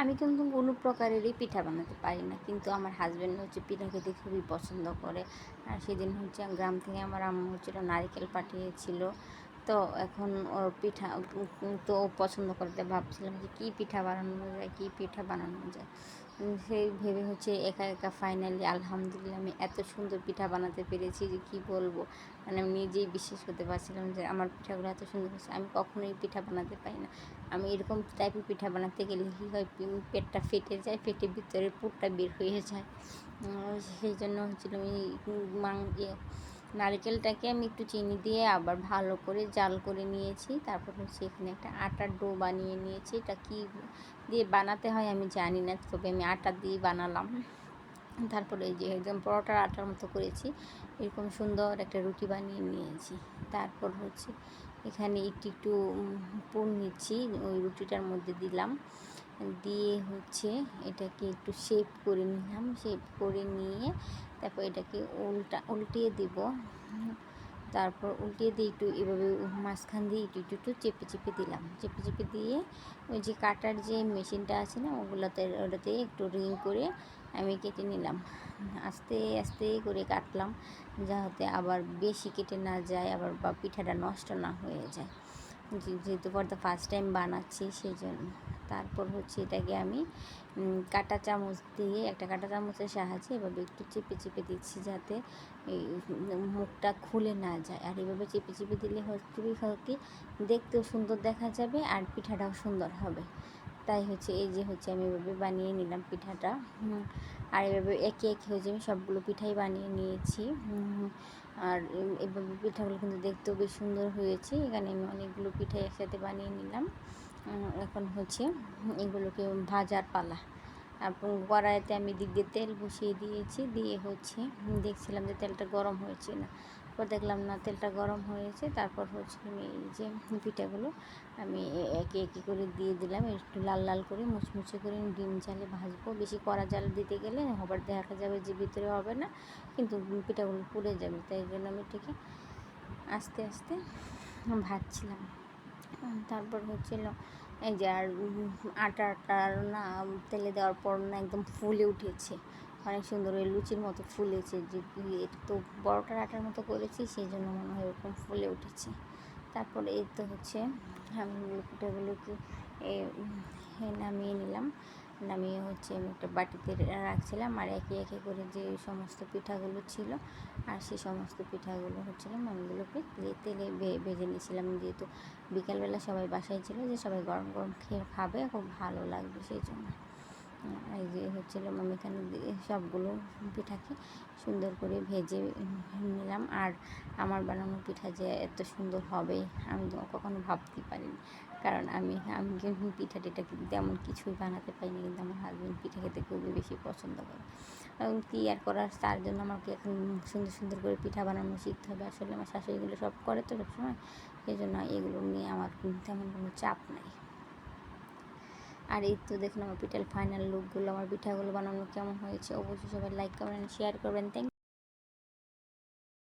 আমি কিন্তু কোনো প্রকারেরই পিঠা বানাতে পারি না। কিন্তু আমার হাজব্যান্ড হচ্ছে পিঠা খেতে খুবই পছন্দ করে। আর সেদিন হচ্ছে গ্রাম থেকে আমার আম্মু হচ্ছিল নারিকেল পাঠিয়েছিল। তো এখন ওর পিঠা তো পছন্দ করতে ভাবছিলাম যে কী পিঠা বানানো যায়, কী পিঠা বানানো যায়। সেই ভেবে হচ্ছে একা একা ফাইনালি আলহামদুলিল্লাহ আমি এত সুন্দর পিঠা বানাতে পেরেছি যে কী বলব? মানে আমি নিজেই বিশ্বাস করতে পারছিলাম যে আমার পিঠাগুলো এত সুন্দর হয়েছে, আমি কখনোই পিঠা বানাতে পারি না। আমি এরকম টাইপের পিঠা বানাতে গেলে কী হয় পেটটা ফেটে যায় পেটের ভিতরে পুরটা বের হয়ে যায়। সেই জন্য হচ্ছিল আমি মাং ইয়ে নারকেলটাকে আমি একটু চিনি দিয়ে আবার ভালো করে জাল করে নিয়েছি। তারপর হচ্ছে এখানে একটা আটার ডো বানিয়ে নিয়েছি। এটা কি দিয়ে বানাতে হয় আমি জানি না, তবে আমি আটা দিয়ে বানালাম। তারপরে যে একদম পরোটার আটার মতো করেছি। এরকম সুন্দর একটা রুটি বানিয়ে নিয়েছি। তারপর হচ্ছে এখানে একটু একটু পুর নিচ্ছি, ওই রুটিটার মধ্যে দিলাম। দিয়ে হচ্ছে এটাকে একটু শেপ করে নিলাম। শেপ করে নিয়ে তারপর এটাকে উল্টা, উল্টিয়ে দিব। তারপর উল্টিয়ে দিয়ে একটু এভাবে মাঝখান দিয়ে একটু একটু একটু চেপে চেপে দিলাম। চেপে চেপে দিয়ে ওই যে কাটার যে মেশিনটা আছে না, ওগুলোতে, ওটাতে একটু রিং করে আমি কেটে নিলাম। আস্তে আস্তে করে কাটলাম যাতে আবার বেশি কেটে না যায়, আবার বা পিঠাটা নষ্ট না হয়ে যায়। যেহেতু ফর দ্য ফার্স্ট টাইম বানাচ্ছি, সেই জন্য। তারপর হচ্ছে এটাকে আমি কাঁটা চামচ দিয়ে একটা কাঁটা চামচের সাহায্যে এভাবে একটু চেপে চেপে দিচ্ছি যাতে মুখটা খুলে না যায়। আর এভাবে চেপে চেপে দিলে হচ্ছে কি দেখতেও সুন্দর দেখা যাবে আর পিঠাটাও সুন্দর হবে। তাই হচ্ছে এই যে হচ্ছে আমি এভাবে বানিয়ে নিলাম পিঠাটা। আর এভাবে একে একে হচ্ছে আমি সবগুলো পিঠাই বানিয়ে নিয়েছি। আর এভাবে পিঠাগুলো কিন্তু দেখতেও বেশ সুন্দর হয়েছে। এখানে আমি অনেকগুলো পিঠাই একসাথে বানিয়ে নিলাম। এখন হচ্ছে এগুলোকে ভাজার পালা। এবং কড়াইতে আমি দিক তেল বসিয়ে দিয়েছি, দিয়ে হচ্ছে দেখছিলাম যে তেলটা গরম হয়েছে না। পর দেখলাম না, তেলটা গরম হয়েছে। তারপর হচ্ছে আমি এই যে পিঠাগুলো আমি একে একে করে দিয়ে দিলাম। একটু লাল লাল করে মুচমুচে করে ডিম জালে ভাজবো। বেশি কড়া জাল দিতে গেলে হবার দেখা যাবে যে ভিতরে হবে না, কিন্তু পিঠাগুলো পুড়ে যাবে। তাই জন্য আমি এটাকে আস্তে আস্তে ভাজছিলাম। তারপর হচ্ছিল এই যে আর আটাটা না, তেলে দেওয়ার পর না একদম ফুলে উঠেছে। অনেক সুন্দর ওই লুচির মতো ফুলেছে যে এটা তো বড়টার আটার মতো করেছি, সেই জন্য মনে হয় এরকম ফুলে উঠেছে। তারপরে এই তো হচ্ছে, আমি লুকুটাগুলোকে নামিয়ে নিলাম। নামিয়ে হচ্ছে আমি একটা বাটিতে রাখছিলাম আর একে একে করে যে সমস্ত পিঠাগুলো ছিল আর সেই সমস্ত পিঠাগুলো হচ্ছিলাম আমিগুলোকে তেলে ভেজে নিয়েছিলাম। যেহেতু বিকালবেলা সবাই বাসায় ছিল যে সবাই গরম গরম খেয়ে খাবে, খুব ভালো লাগবে সেই জন্য। এই যে হচ্ছিল এখানে সবগুলো পিঠাকে সুন্দর করে ভেজে নিলাম। আর আমার বানানো পিঠা যে এত সুন্দর হবে, আমি কখনো ভাবতেই পারিনি। কারণ আমি আমি পিঠা টিঠা তেমন কিছুই বানাতে পারিনি, কিন্তু আমার হাজব্যান্ড পিঠা খেতে খুবই বেশি পছন্দ করে। এবং কী আর করার? তার জন্য আমাকে এখন সুন্দর সুন্দর করে পিঠা বানানো শিখতে হবে। আসলে আমার শাশুড়িগুলো সব করে তো সবসময়। সেই জন্য এগুলো নিয়ে আমার তেমন কোনো চাপ নাই। আর এই তো দেখলাম আমার পিঠার ফাইনাল লুকগুলো আমার পিঠাগুলো বানানো কেমন হয়েছে? অবশ্যই সবাই লাইক করবেন শেয়ার করবেন। থ্যাংক